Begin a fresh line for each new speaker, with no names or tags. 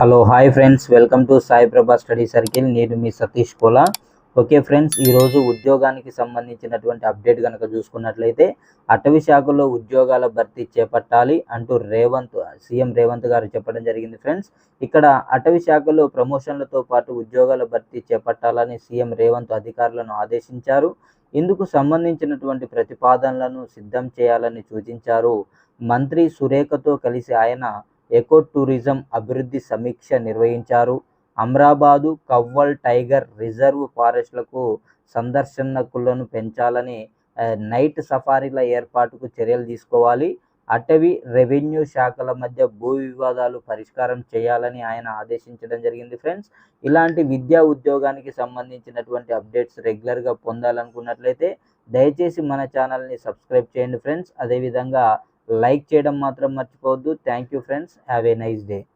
Hello hi friends. Welcome to Sai Prabha study circle. నేను మీ Satish Kola. Okay friends ఈరోజు ఉద్యోగానికి సంబంధించినటువంటి అప్డేట్ కనుక చూసుకున్నట్లయితే అటవీ శాఖలో ఉద్యోగాల భర్తీ చేపట్టాలి అంటూ రేవంత్ సీఎం రేవంత్ గారు చెప్పడం జరిగింది ఫ్రెండ్స్. ఇక్కడ అటవీ శాఖలో ప్రమోషన్లతో పాటు ఉద్యోగాల భర్తీ చేపట్టాలని సీఎం రేవంత్ అధికారులను ఆదేశించారు. ఇందుకు సంబంధించినటువంటి ప్రతిపాదనలను సిద్ధం చేయాలని సూచించారు. మంత్రి సురేఖతో కలిసి ఆయన ఎకో టూరిజం అభివృద్ధి సమీక్ష నిర్వహించారు. అమ్రాబాదు కవ్వల్ టైగర్ రిజర్వ్ ఫారెస్ట్లకు సందర్శనకులను పెంచాలని నైట్ సఫారీల ఏర్పాటుకు చర్యలు తీసుకోవాలి. అటవీ రెవెన్యూ శాఖల మధ్య భూ వివాదాలు పరిష్కారం చేయాలని ఆయన ఆదేశించడం జరిగింది ఫ్రెండ్స్. ఇలాంటి విద్యా ఉద్యోగానికి సంబంధించినటువంటి అప్డేట్స్ రెగ్యులర్గా పొందాలనుకున్నట్లయితే దయచేసి మన ఛానల్ని సబ్స్క్రైబ్ చేయండి ఫ్రెండ్స్. అదేవిధంగా లైక్ చేయడం మాత్రం మర్చిపోవద్దు. Thank you friends. Have a nice day.